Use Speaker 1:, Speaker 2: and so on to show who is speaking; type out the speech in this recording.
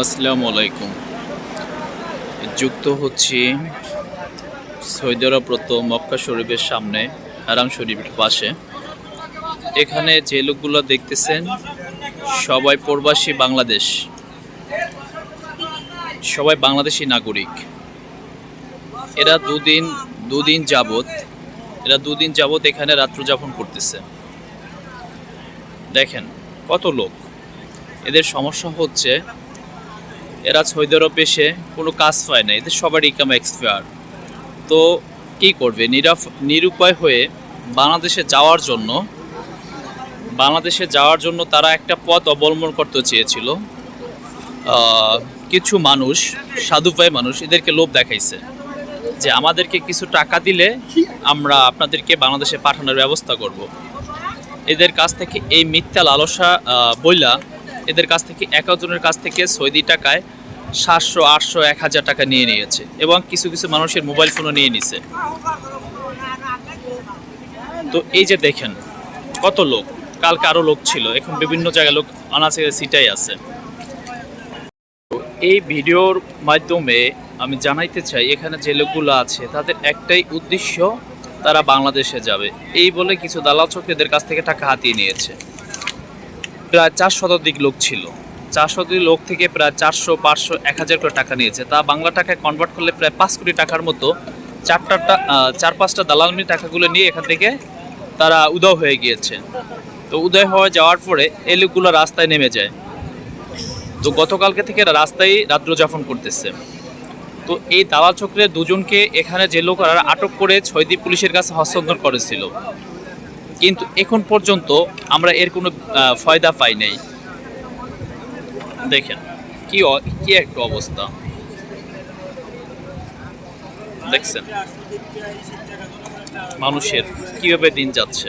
Speaker 1: আসসালামু আলাইকুম। যুক্ত হচ্ছি সৌদি আরবরত মক্কা শরীফের সামনে, হারাম শরীফের পাশে। এখানে যে লোকগুলো দেখতেছেন, সবাই প্রবাসী বাংলাদেশ। সবাই বাংলাদেশি নাগরিক। এরা দুদিন দুদিন যাবত এরা দুদিন যাবত এখানে রাত্র যাপন করতেছে। দেখেন, কত লোক। এদের সমস্যা হচ্ছে এরা সৌদি আরব এসে কোনো কাজ পায় না, এদের সবার ইকাম এক্সপায়ার তো কি করবে? নিরাফ নিরুপায় হয়ে বাংলাদেশে যাওয়ার জন্য, বাংলাদেশে যাওয়ার জন্য তারা একটা পথ অবলম্বন করতে চেয়েছিল। কিছু মানুষ, সাধুপায় মানুষ এদেরকে লোভ দেখাইছে যে আমাদেরকে কিছু টাকা দিলে আমরা আপনাদেরকে বাংলাদেশে পাঠানোর ব্যবস্থা করব। এদের কাছ থেকে এই মিথ্যা লালসা বইলা এদের কাছ থেকে একজনের কাছ থেকে সৌদি টাকায় সাতশো, আটশো, এক হাজার টাকা নিয়ে নিয়েছে এবং কিছু কিছু মানুষের মোবাইল ফোনও নিয়ে নিছে। তো এই যে দেখেন, কত লোক, কালকে আরও লোক ছিল, এখন বিভিন্ন জায়গায় লোক আনাচে সিটাই আছে। এই ভিডিওর মাধ্যমে আমি জানাইতে চাই, এখানে যে লোকগুলো আছে, তাদের একটাই উদ্দেশ্য, তারা বাংলাদেশে যাবে। এই বলে কিছু দালাল চক্র এদের কাছ থেকে টাকা হাতিয়ে নিয়েছে। প্রায় চার শতাধিক লোক ছিল। চার শতাধিক লোক থেকে প্রায় চারশো, পাঁচশো, এক হাজার করে টাকা নিয়েছে। তা বাংলা টাকায় কনভার্ট করলে প্রায় পাঁচ কোটি টাকার মতো চারটা চার পাঁচটা দালাল দালালমি টাকাগুলো নিয়ে এখান থেকে তারা উদয় হয়ে গিয়েছে। তো উদয় হয়ে যাওয়ার পরে এই লোকগুলো রাস্তায় নেমে যায়। তো গতকালকে থেকে রাস্তায় রাত্র যাপন করতেছে। তো এই দালাল চক্রের দুজনকে এখানে যে লোকেরা আটক করে ছয়দ্বীপ পুলিশের কাছে হস্তান্তর করেছিল। কিন্তু এখন পর্যন্ত আমরা এর কোনো ফায়দা পাই নাই। দেখেন, কি কি একটা অবস্থা। দেখছেন? মানুষের কীভাবে দিন যাচ্ছে?